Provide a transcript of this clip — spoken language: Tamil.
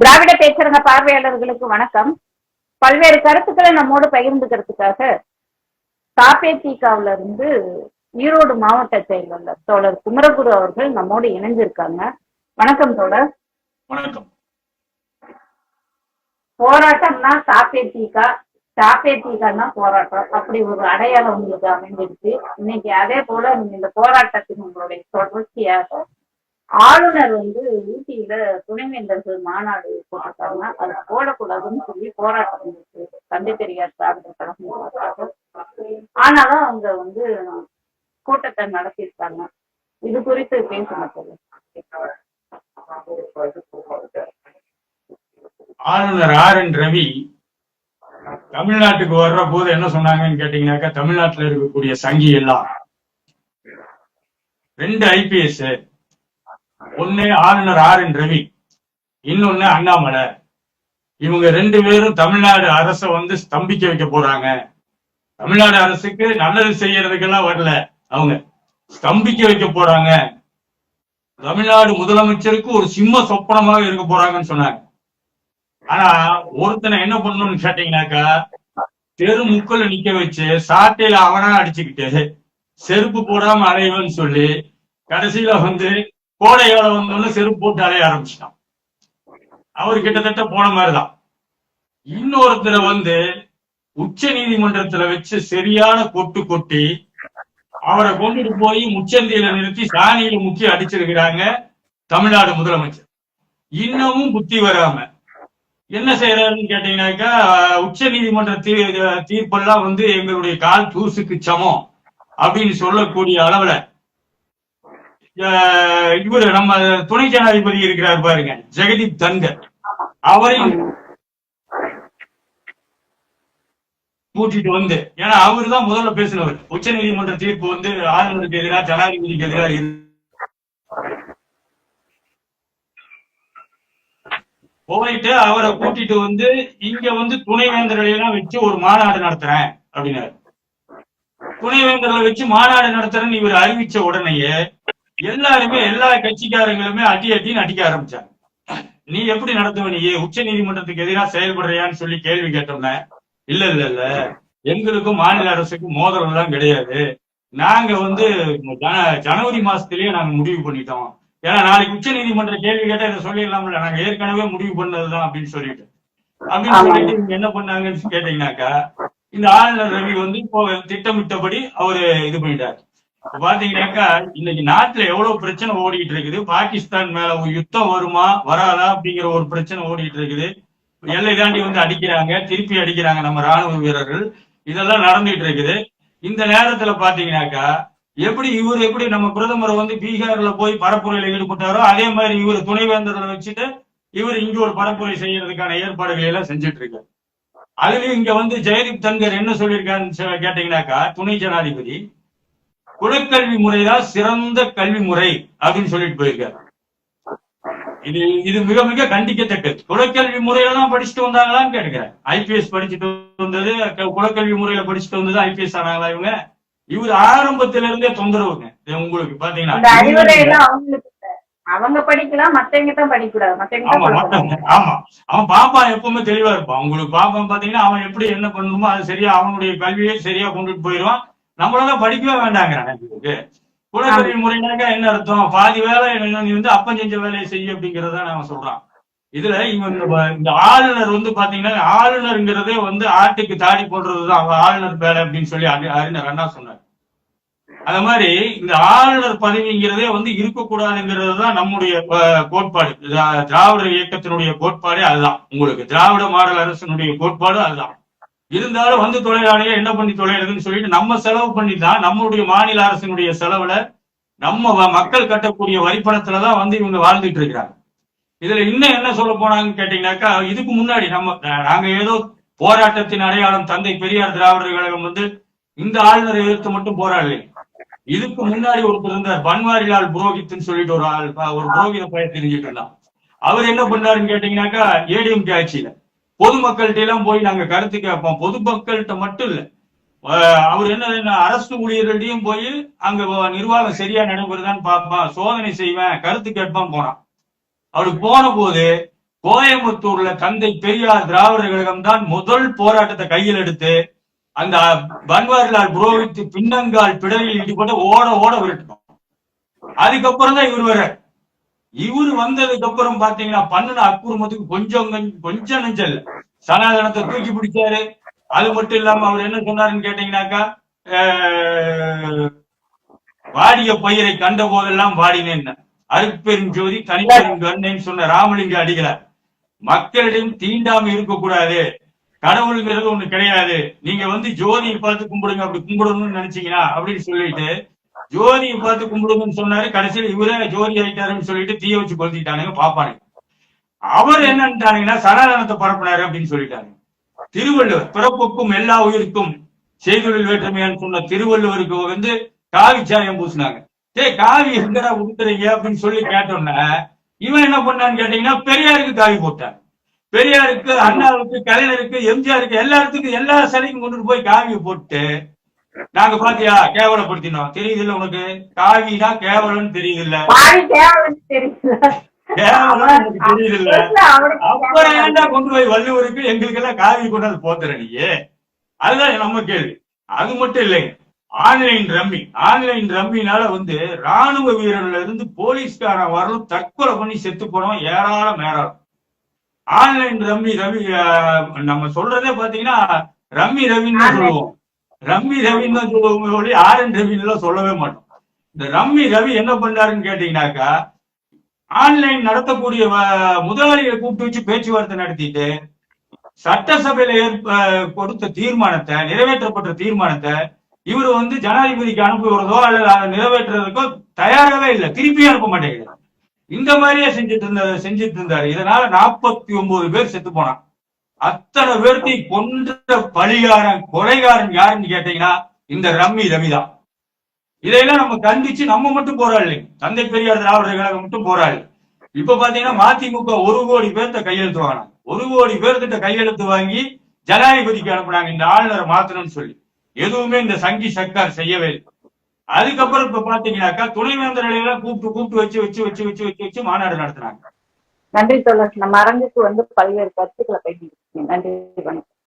திராவிட பேச்சரங்க பார்வையாளர்களுக்கு வணக்கம். பல்வேறு கருத்துக்களை நம்மோடு பகிர்ந்துக்கிறதுக்காக தாப்பேத்திகாவில இருந்து ஈரோடு மாவட்ட செயலாளர் தோழர் குமரகுரு அவர்கள் நம்மோடு இணைஞ்சிருக்காங்க. வணக்கம் தோழர். வணக்கம். போராட்டம்னா தாப்பேத்திகா தாப்பேத்திகான்னா போராட்டம். அப்படி ஒரு அடையாளம் உங்களுக்கு அமைஞ்சிருச்சு இன்னைக்கு அதே போல இந்த போராட்டத்தின் உங்களுடைய தொடர்ச்சியாக ஆளுநர் வந்து ஊட்டியில துணைவேந்தர்கள் மாநாடு போட்டிருக்காங்க. அது போடக்கூடாதுன்னு சொல்லி போராட்டம் இருக்கு தந்தை பெரியார் திராவிட கழகம் ஆனாலும் அவங்க வந்து கூட்டத்தை நடத்தியிருக்காங்க. இது குறித்து பேசுங்க சொல்லுங்க ஆளுநர் ஆர் என் ரவி தமிழ்நாட்டுக்கு வர்ற போது என்ன சொன்னாங்கன்னு கேட்டீங்கன்னாக்கா தமிழ்நாட்டுல இருக்கக்கூடிய சங்கி எல்லாம் ரெண்டு ஐபிஎஸ் ஒண்ணு ஆளுநர் ஆர் என் ரவி இன்னொன்னு அண்ணாமலை இவங்க ரெண்டு பேரும் தமிழ்நாடு அரசை வந்து ஸ்தம்பிக்க வைக்க போறாங்க. தமிழ்நாடு அரசுக்கு நல்லது செய்யறதுக்கெல்லாம் வரல. அவங்க ஸ்தம்பிக்க வைக்க போறாங்க. தமிழ்நாடு முதலமைச்சருக்கு ஒரு சிம்ம சொப்பனமாக இருக்க போறாங்கன்னு சொன்னாங்க. ஆனா ஒருத்தனை என்ன பண்ணணும்னு கேட்டீங்கன்னாக்கா தெரு முக்கல நிக்க வச்சு சாட்டையில அவனா அடிச்சுக்கிட்டு செருப்பு போடாம அலைவன்னு சொல்லி கடைசியில வந்து கோடையோட வந்தோன்னு செருப்பு போட்டு அலைய ஆரம்பிச்சிட்டான். அவர் கிட்டத்தட்ட போன மாதிரிதான். இன்னொருத்தரை வந்து உச்ச நீதிமன்றத்துல வச்சு சரியான கொட்டு கொட்டி அவரை கொண்டுட்டு போய் முச்சந்தியில நிறுத்தி சாணியில முக்கி அடிச்சிருக்கிறாங்க தமிழ்நாடு முதலமைச்சர். இன்னமும் புத்தி வராம என்ன செய்யறாருன்னு கேட்டீங்கன்னாக்கா உச்ச நீதிமன்ற தீ- தீர்ப்பெல்லாம் வந்து எங்களுடைய கால் தூசுக்கு சமம் அப்படின்னு சொல்லக்கூடிய அளவுல இவரு நம்ம துணை ஜனாதிபதி இருக்கிறார் பாருங்க ஜெகதீப் தன்கர். அவரையும் கூட்டிட்டு வந்து ஏன்னா அவரு தான் முதல்ல பேசினவர். உச்ச நீதிமன்ற தீர்ப்பு வந்து ஆளுநருக்கு எதிராக ஜனாதிபதிக்கு எதிராக போயிட்டு அவரை கூட்டிட்டு வந்து இங்க வந்து துணைவேந்தர்களை எல்லாம் வச்சு ஒரு மாநாடு நடத்துறேன் அப்படின்னாரு. துணைவேந்தர்களை வச்சு மாநாடு நடத்துறேன்னு இவர் அறிவிச்ச உடனேயே எல்லாருமே எல்லா கட்சிக்காரங்களுமே அடி அடின்னு அடிக்க ஆரம்பிச்சாங்க. நீ எப்படி நடத்துவ நீ? உச்ச நீதிமன்றத்துக்கு எதிராக செயல்படுறியான்னு சொல்லி கேள்வி கேட்டோம்னா இல்ல இல்ல இல்ல. எங்களுக்கும் மாநில அரசுக்கும் மோதல் எல்லாம் கிடையாது. நாங்க வந்து ஜன- ஜனவரி மாசத்திலேயே நாங்க முடிவு பண்ணிட்டோம். ஏன்னா நாளைக்கு உச்ச நீதிமன்ற கேள்வி கேட்டா இதை சொல்லிடலாம்ல. நாங்க ஏற்கனவே முடிவு பண்ணதுதான் அப்படின்னு சொல்லிட்டு. அப்படின்னு சொல்லிட்டு இவங்க என்ன பண்ணாங்கன்னு கேட்டீங்கன்னாக்கா இந்த ஆளுநர் ரவி வந்து இப்போ திட்டமிட்டபடி அவரு இது பண்ணிட்டாரு. இப்ப பாத்தீங்கன்னாக்கா இன்னைக்கு நாட்டுல எவ்வளவு பிரச்சனை ஓடிட்டு இருக்குது? பாகிஸ்தான் மேல ஒரு யுத்தம் வருமா வராதா அப்படிங்கிற ஒரு பிரச்சனை ஓடிட்டு இருக்குது. எல்லை தாண்டி வந்து அடிக்கிறாங்க திருப்பி அடிக்கிறாங்க நம்ம ராணுவ வீரர்கள். இதெல்லாம் நடந்துட்டு இருக்குது. இந்த நேரத்துல பாத்தீங்கன்னாக்கா எப்படி இவர் எப்படி நம்ம பிரதமர் வந்து பீகார்ல போய் பரப்புரையில ஈடுபட்டாரோ அதே மாதிரி இவர் துணைவேந்தர்களை வச்சுட்டு இவர் இங்க ஒரு பரப்புரை செய்யறதுக்கான ஏற்பாடுகளை எல்லாம் செஞ்சுட்டு இருக்காரு. அதுலயும் இங்க வந்து ஜெயதீப் தன்கர் என்ன சொல்லியிருக்காருன்னு கேட்டீங்கன்னாக்கா துணை ஜனாதிபதி குலக்கல்வி முறைதான் சிறந்த கல்வி முறை அப்படின்னு சொல்லிட்டு போயிருக்காரு. இது இது மிக மிக கண்டிக்கத்தக்கது. குலக்கல்வி முறையில தான் படிச்சுட்டு வந்தாங்களான்னு கேட்டுக்கிறேன். ஐபிஎஸ் படிச்சுட்டு வந்தது குலக்கல்வி முறையில படிச்சுட்டு வந்தது ஐபிஎஸ் ஆனாங்களா இவங்க? இவர் ஆரம்பத்துல இருந்தே தொந்தரவுங்க உங்களுக்கு பாத்தீங்கன்னா. அவங்க படிக்கலாம் மத்தவங்க தான் ஆமா அவன் பாப்பான் எப்பவுமே தெளிவா இருப்பான். உங்களுக்கு பாப்பான் பாத்தீங்கன்னா அவன் எப்படி என்ன பண்ணணுமோ அது சரியா அவனுடைய கல்வியை சரியா கொண்டுட்டு போயிடுவான். நம்மளால படிக்கவே வேண்டாங்கிறான் இவருக்கு குலக்கல்வி முறைனாக்கா என்ன அர்த்தம்? பாதி வேலை நீ வந்து அப்பன் செஞ்ச வேலையை செய்ய அப்படிங்கறத நாம சொல்றான் இதுல இவன் இந்த ஆளுநர் வந்து பாத்தீங்கன்னா ஆளுநருங்கிறதே வந்து ஆட்டுக்கு தாடி போடுறதுதான். அவன் ஆளுநர் வேலை அப்படின்னு சொல்லி அறி- அறிஞர் அண்ணா சொன்னார். அந்த மாதிரி இந்த ஆளுநர் பதவிங்கிறதே வந்து இருக்கக்கூடாதுங்கிறது தான் நம்முடைய கோட்பாடு. திரா- திராவிட இயக்கத்தினுடைய கோட்பாடே அதுதான். உங்களுக்கு திராவிட மாடல் அரசினுடைய கோட்பாடு அதுதான். இருந்தாலும் வந்து தொழிலாளியை என்ன பண்ணி தொலைறதுன்னு சொல்லிட்டு நம்ம செலவு பண்ணி தான் நம்மளுடைய மாநில அரசினுடைய செலவுல நம்ம வ- மக்கள் கட்டக்கூடிய வரிப்பணத்துலதான் வந்து இவங்க வாழ்ந்துட்டு இருக்கிறாங்க. இதுல இன்னும் என்ன சொல்ல போனாங்கன்னு கேட்டீங்கன்னாக்கா இதுக்கு முன்னாடி நம்ம நாங்க ஏதோ போராட்டத்தின் அடையாளம் தந்தை பெரியார் திராவிடர் கழகம் வந்து இந்த ஆளுநரை எதிர்த்து மட்டும் போராடலை. இதுக்கு முன்னாடி ஒருத்தர் இருந்தார் பன்வாரிலால் புரோஹித்னு சொல்லிட்டு ஒரு ஆள் ஒரு புரோகித பயன் தெரிஞ்சுட்டு இருந்தான். அவர் என்ன பண்ணாருன்னு கேட்டீங்கன்னாக்கா ஏடிஎம் ஆட்சியில பொதுமக்கள்கிட்ட எல்லாம் போய் நாங்க கருத்து கேட்போம். பொதுமக்கள்கிட்ட மட்டும் இல்ல. அஹ் அவர் என்ன அரசு ஊழியர்கள்டையும் போய் அங்க நிர்வாகம் சரியா நடைபெறுதான்னு பார்ப்பான். சோதனை செய்வேன் கருத்து கேட்பான் போனான். அவரு போன போது கோயம்புத்தூர்ல தந்தை பெரியார் திராவிட கழகம் தான் முதல் போராட்டத்தை கையில் எடுத்து அந்த பன்வாரிலால் புரோஹித் பின்னங்கால் பிடரில் ஈடுபட்டு ஓட ஓட விரட்டணும் அதுக்கப்புறம் தான் இவர் வர்றார். இவர் வந்ததுக்கு அப்புறம் பாத்தீங்கன்னா பண்ணுன அக்குறுமத்துக்கு கொஞ்சம் கொஞ்சம் கொஞ்சம் சனாதனத்தை தூக்கி பிடிச்சாரு. அது மட்டும் இல்லாம அவர் என்ன சொன்னாருன்னு கேட்டீங்கன்னாக்கா ஆஹ், வாடிய பயிரை கண்ட போதெல்லாம் வாடினேன். அருட்பெரும் ஜோதி தனிப்பெரும் கண்ணேன்னு சொன்ன ராமலிங்க அடிகளார் மக்களிடம் தீண்டாம இருக்கக்கூடாது. கடவுளுங்கிறது ஒண்ணு கிடையாது. நீங்க வந்து ஜோதியை பார்த்து கும்பிடுங்க அப்படி கும்பிடணும்னு நினைச்சீங்கன்னா அப்படின்னு சொல்லிட்டு ஜோதியை பார்த்து கும்பிடுங்கன்னு சொன்னாரு. கடைசியில இவரே ஜோதி ஆயிட்டாருன்னு சொல்லிட்டு தீய வச்சு கொளுத்திட்டானுங்க பாப்பானுங்க அவர் என்னன்ட்டானுங்கன்னா சனாதனத்தை பரப்பினாரு அப்படின்னு சொல்லிட்டாங்க திருவள்ளுவர் பிறப்புக்கும் எல்லா உயிருக்கும் செய்தொழில் வேற்றுமையான்னு சொன்ன திருவள்ளுவருக்கு வந்து காவி சாயம் பூசினாங்க. டேய் காவி எங்கடா உடுத்துறீங்க அப்படின்னு சொல்லி கேட்டோன்னே இவன் என்ன பண்ணான்னு கேட்டீங்கன்னா பெரியாருக்கு காவி போட்டான் பெரியாருக்கு அண்ணாவுக்கு கலைஞருக்கு எம்ஜிஆருக்கு எல்லாத்துக்கும் எல்லா சிலைக்கும் கொண்டு போய் காவியை போட்டு நாங்க பாத்தியா கேவலப்படுத்தினோம். தெரியுது இல்ல உனக்கு? காவினா கேவலம்னு தெரியுது இல்ல கேவலம் தெரியுது இல்ல அப்புறம் ஏன்டா கொண்டு போய் வள்ளுவருக்கு எங்களுக்கு எல்லாம் காவி கொண்டாந்து போத்துற நீ? அதுதான் நம்ம கேள்வி. அது மட்டும் இல்லைங்க. Online rummy. ஆன்லைன் ரம்மினால வந்து ராணுவ வீரர்ல இருந்து போலீஸ்காரன் வரலும் தற்கொலை பண்ணி செத்து போனவன் ஏராளம் ஏராளம். ஆன்லைன் ரம்மி ரவி நம்ம சொல்றதே பாத்தீங்கன்னா ரம்மி ரவின்னு சொல்லுவோம். ரம்மி ரவின்னு தான் சொல்லி ஒழி ஆர்என் ரவின்னு எல்லாம் சொல்லவே மாட்டோம். இந்த ரம்மி ரவி என்ன பண்ணாருன்னு கேட்டீங்கன்னாக்கா ஆன்லைன் நடத்தக்கூடிய வ- முதலாளிகளை கூப்பிட்டு வச்சு பேச்சுவார்த்தை நடத்திட்டு சட்டசபையில ஏற்ப கொடுத்த தீர்மானத்தை நிறைவேற்றப்பட்ட தீர்மானத்தை இவர் வந்து ஜனாதிபதிக்கு அனுப்புகிறதோ அல்லது அதை நிறைவேற்றுறதுக்கோ தயாராகவே இல்லை. திருப்பி அனுப்ப மாட்டேங்கிறார். இந்த மாதிரியே செஞ்சுட்டு இருந்த செஞ்சுட்டு இருந்தாரு. இதனால நாற்பத்தி ஒன்பது பேர் செத்து போனான் அத்தனை பேர்த்தையும் கொன்ற பழிகாரன் கொலைகாரன் யாருன்னு கேட்டீங்கன்னா இந்த ரம்மி ரவிதான் இதையெல்லாம் நம்ம கண்டிச்சு நம்ம மட்டும் போராடலை. தந்தை பெரியார் திராவிடர் கழகம் மட்டும் போராடல. இப்ப பாத்தீங்கன்னா மதிமுக ஒரு கோடி பேர்த்த கையெழுத்து வாங்கினாங்க ஒரு கோடி பேர்த்திட்ட கையெழுத்து வாங்கி ஜனாதிபதிக்கு அனுப்புனாங்க. இந்த ஆளுநரை மாத்தணும்னு சொல்லி. எதுவுமே இந்த சங்கி சர்க்கார் செய்யவே இல்லை. அதுக்கப்புறம் இப்ப பாத்தீங்கன்னாக்கா துணைவேந்தர் எல்லாம் கூப்பிட்டு கூப்பிட்டு வச்சு வச்சு வச்சு வச்சு வச்சு வச்சு மாநாடு நடத்துனாங்க. நன்றி தோழர். நம்ம அரங்குக்கு வந்து பல்வேறு கருத்துக்களை பகிர்ந்து நன்றி வணக்கம்.